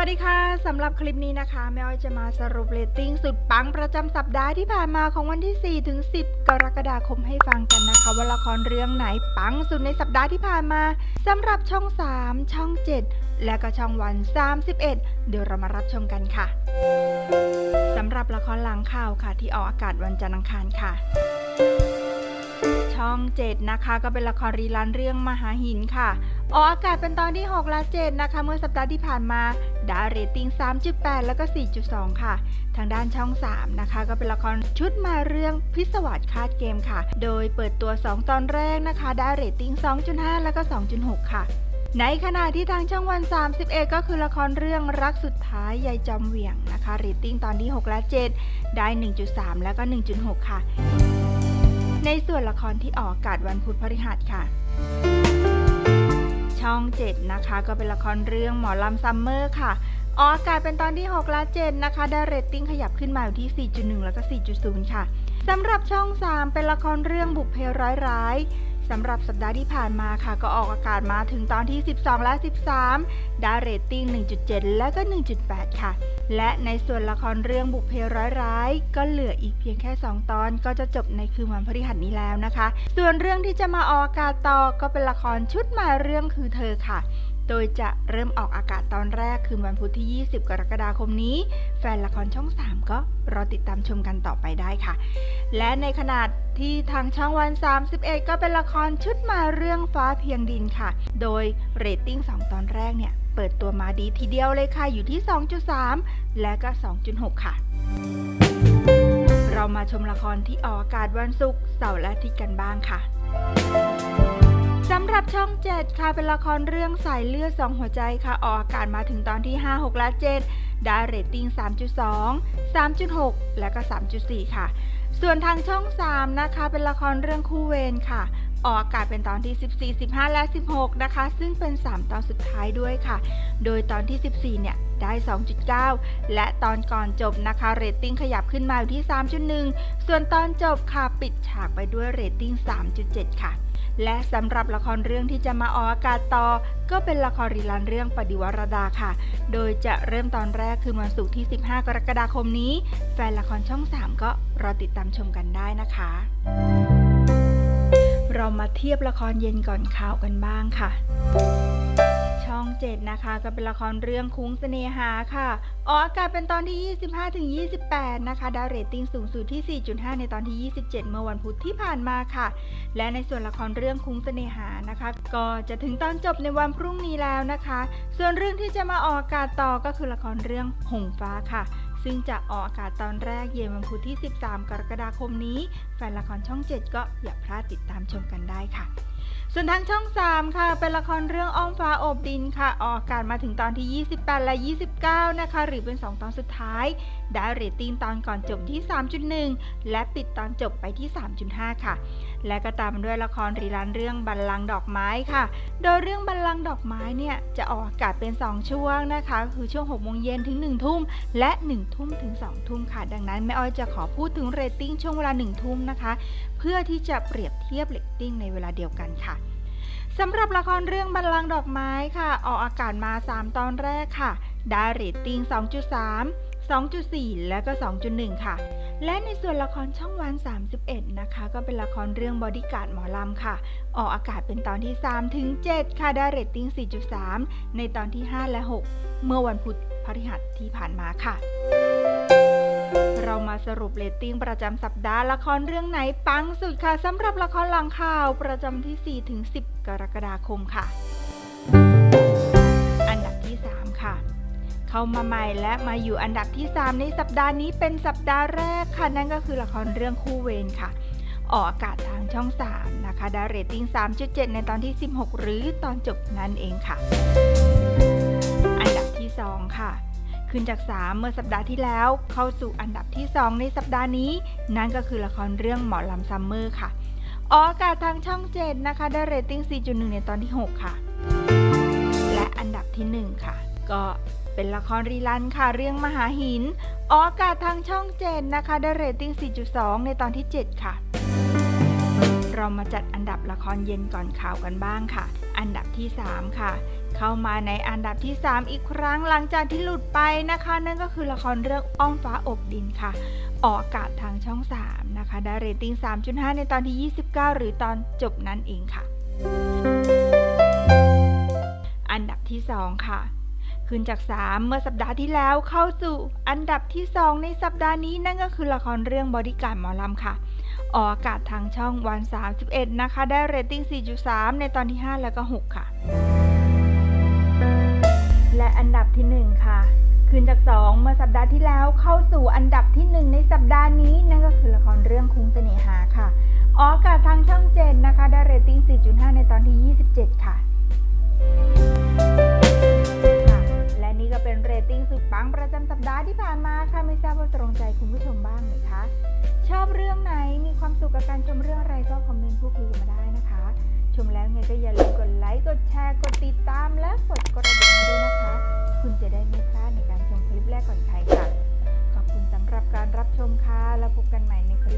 วัสดีค่ะสำหรับคลิปนี้นะคะแม่อ้อยจะมาสรุปเรตติ้งสุดปังประจำสัปดาห์ที่ผ่านมาของวันที่ 4 ถึง 10 กรกฎาคมให้ฟังกันนะคะ ว่าละครเรื่องไหนปังสุดในสัปดาห์ที่ผ่านมาสำหรับช่อง 3 ช่อง 7 และก็ช่องวัน 31 เดี๋ยวเรามารับชมกันค่ะสำหรับละครหลังข่าวค่ะ ที่ออกอากาศวันจันทร์อังคารค่ะช่อง 7 นะคะ ก็เป็นละครรีลันเรื่องมหาหินค่ะ ออกอากาศเป็นตอนที่ 6 และ 7 นะคะ เมื่อสัปดาห์ที่ผ่านมา ได้เรตติ้ง 3.8 แล้วก็ 4.2 ค่ะ ทางด้านช่อง 3 นะคะ ก็เป็นละครชุดมาเรื่องพิศวาสคาดเกมค่ะ โดยเปิดตัว 2 ตอนแรกนะคะ ได้เรตติ้ง 2.5 แล้วก็ 2.6 ค่ะในขณะที่ทางช่องวัน 31 ก็คือละครเรื่องรักสุดท้ายยายจอมเหวี่ยงนะคะเรตติ้งตอนที่ 6 และ 7 ได้ 1.3 แล้วก็ 1.6 ค่ะ ในส่วนละครที่ออกอากาศวันพุธพฤหัสค่ะ ช่อง 7 นะคะ ก็เป็นละครเรื่องหมอลำซัมเมอร์ค่ะออกอากาศเป็นตอนที่ 6 และ 7 นะคะ ได้เรตติ้งขยับขึ้นมาอยู่ที่ 4.1 แล้วก็ 4.0 ค่ะสำหรับช่อง 3 เป็นละครเรื่องบุพเพร้อยร้าย สำหรับสัปดาห์ที่ผ่านมาค่ะ ก็ออกอากาศมาถึงตอนที่ 12 และ 13 ได้เรตติ้ง 1.7 และก็ 1.8 ค่ะ และในส่วนละครเรื่องบุพเพร้อยร้าย ก็เหลืออีกเพียงแค่ 2 ตอนก็จะจบในคืนวันพฤหัสนี้แล้วนะคะ ส่วนเรื่องที่จะมาออกอากาศต่อก็เป็นละครชุดมาเรื่องคือเธอค่ะ โดยจะเริ่มออกอากาศตอนแรกคืนวันพุธที่ 20 กรกฎาคมนี้ แฟนละครช่อง 3 ก็รอติดตามชมกันต่อไปได้ค่ะ และในขณะที่ทางช่องวัน 31 ก็เป็นละครชุดมาเรื่องฟ้าเพียงดินค่ะ โดยเรตติ้ง 2 ตอนแรกเนี่ย เปิดตัวมาดีทีเดียวเลยค่ะ อยู่ที่ 2.3 และก็ 2.6 ค่ะเรามาชมละครที่ออกอากาศวันศุกร์เสาร์และอาทิตย์กันบ้างค่ะ สำหรับช่อง 7 ค่ะเป็นละครเรื่องสายเลือดสองหัวใจค่ะ ออกอากาศมาถึงตอนที่ 5 6 และ 7 ได้เรตติ้ง 3.2 3.6 และก็ 3.4 ค่ะ ส่วนทางช่อง 3 นะคะ เป็นละครเรื่องคู่เวรค่ะ ออกอากาศเป็นตอนที่ 14 15 และ 16 นะคะ ซึ่งเป็น 3 ตอนสุดท้ายด้วยค่ะ โดยตอนที่ 14 เนี่ยได้ 2.9 และตอนก่อนจบนะคะเรตติ้งขยับขึ้นมาอยู่ที่ 3.1 ส่วนตอนจบค่ะปิดฉากไปด้วยเรตติ้ง 3.7 ค่ะ และสำหรับละครเรื่องที่จะมาออกอากาศต่อ ก็เป็นละครรีลันเรื่องปฏิวรดาค่ะ โดยจะเริ่มตอนแรกคืนวันศุกร์ที่ 15 กรกฎาคมนี้ แฟนละครช่อง 3 ก็รอติดตามชมกันได้นะคะเรามาเทียบละครเย็นก่อนข่าวกันบ้างค่ะ อง7นะคะก็เป็นละครเรื่องคุ้งเสน่หาค่ะออกอากาศเป็นตอนที่ 25ถึง28 นะคะได้เรตติ้งสูงสุดที่ 4.5 ในตอนที่ 27 เมื่อวันพุธที่ผ่านมาค่ะ และในส่วนละครเรื่องคุ้งเสน่หานะคะ ก็จะถึงตอนจบในวันพรุ่งนี้แล้วนะคะ ส่วนเรื่องที่จะมาออกอากาศต่อก็คือละครเรื่องหงฟ้าค่ะซึ่งจะออกอากาศตอนแรกเย็นวันพุธที่ 13 กรกฎาคมนี้ แฟนละครช่อง 7 ก็อย่าพลาดติดตามชมกันได้ค่ะ ส่วนทางช่อง 3 ค่ะ เป็นละครเรื่องอ้อมฟ้าโอบดินค่ะ ออกอากาศมาถึงตอนที่ 28 และ 29 นะคะ หรือเป็น 2 ตอนสุดท้าย ได้เรตติ้งตอนก่อนจบที่ 3.1 และปิดตอนจบไปที่ 3.5 ค่ะ และก็ตามด้วยละครรีรันเรื่องบัลลังก์ดอกไม้ค่ะ โดยเรื่องบัลลังก์ดอกไม้เนี่ยจะออกอากาศเป็น 2 ช่วงนะคะ คือช่วง6โมงเย็นถึง 1 ทุ่ม และ 1 ทุ่มถึง 2 ทุ่มค่ะ ดังนั้นแม่อ้อยจะขอพูดถึงเรตติ้งช่วงเวลา 1 ทุ่มนะคะ เพื่อที่จะเปรียบเทียบเรตติ้งในเวลาเดียวกันค่ะสำหรับละครเรื่องบัลลังก์ดอกไม้ค่ะ ออกอากาศมา 3 ตอนแรกค่ะ ได้เรตติ้ง 2.3 2.4 และก็ 2.1 ค่ะ และในส่วนละครช่องวัน 31 นะคะ ก็เป็นละครเรื่องบอดี้การ์ดหมอลำค่ะ ออกอากาศเป็นตอนที่ 3 ถึง 7 ค่ะ ได้เรตติ้ง 4.3 ในตอนที่ 5 และ 6 เมื่อวันพุธพฤหัสที่ผ่านมาค่ะ เรามาสรุปเรตติ้งประจำสัปดาห์ละครเรื่องไหนปังสุดค่ะสำหรับละครหลังข่าวประจำที่ 4 ถึง 10 กรกฎาคมค่ะ อันดับที่ 3 ค่ะ เข้ามาใหม่และมาอยู่อันดับที่ 3 ในสัปดาห์นี้เป็นสัปดาห์แรกค่ะ นั่นก็คือละครเรื่องคู่เวรค่ะ ออกอากาศทางช่อง 3 นะคะ ได้เรตติ้ง 3.7 ในตอนที่ 16 หรือตอนจบนั่นเองค่ะอันดับที่2ค่ะ ขึ้นจาก 3 เมื่อสัปดาห์ที่แล้ว เข้าสู่อันดับที่ 2 ในสัปดาห์นี้ นั่นก็คือละครเรื่องหมอลำซัมเมอร์ค่ะออกอากาศทางช่อง 7 นะคะ ได้เรตติ้ง 4.1 ในตอนที่ 6 ค่ะ และอันดับที่ 1 ค่ะ ก็เป็นละครรีลันค่ะ เรื่องมหาหินออกอากาศทางช่อง 7 นะคะ ได้เรตติ้ง 4.2 ในตอนที่ 7 ค่ะ เรามาจัดอันดับละครเย็นก่อนข่าวกันบ้างค่ะ อันดับที่ 3 ค่ะ เข้ามาในอันดับที่ 3 อีกครั้งหลังจากที่หลุดไปนะคะ นั่นก็คือละครเรื่องอ้อมฟ้าอบดินค่ะ ออกอากาศทางช่อง 3 นะคะ ได้เรตติ้ง 3.5 ในตอนที่ 29 หรือตอนจบนั่นเองค่ะ อันดับที่ 2 ค่ะขึ้นจาก 3 เมื่อสัปดาห์ที่แล้วเข้าสู่อันดับที่ 2 ในสัปดาห์นี้นั่นก็คือละครเรื่องบอดี้การ์ดหมอลำค่ะ ออกอากาศทางช่องวัน 31 นะคะ ได้เรตติ้ง 4.3 ในตอนที่ 5 แล้วก็ 6 ค่ะและ อันดับที่ 1 ค่ะขึ้นจาก 2 เมื่อสัปดาห์ที่แล้วเข้าสู่อันดับที่ 1 ในสัปดาห์นี้ นั่นก็คือละครเรื่องคุ้งเสน่หาค่ะออกอากาศทางช่อง7นนะคะ ได้เรตติ้ง 4.5 ในตอนที่ 27 ค่ะ และนี่ก็เป็นเรตติ้งสุดปังประจำสัปดาห์ที่ผ่านมาค่ะ ไม่ทราบว่าตรงใจคุณผู้ชมบ้างไหมคะ ชอบเรื่องไหน มีความสุขกับการชมเรื่องอะไรก็คอมเมนต์พูดคุยกันมาได้ ชมแล้วไงก็อย่าลืมกดไลค์ กดแชร์ กดติดตามและกดกระดิ่งด้วยนะคะ คุณจะได้ไม่พลาดในการชมคลิปแรกก่อนใครค่ะ ขอบคุณสำหรับการรับชมค่ะ แล้วพบกันใหม่ในคลิป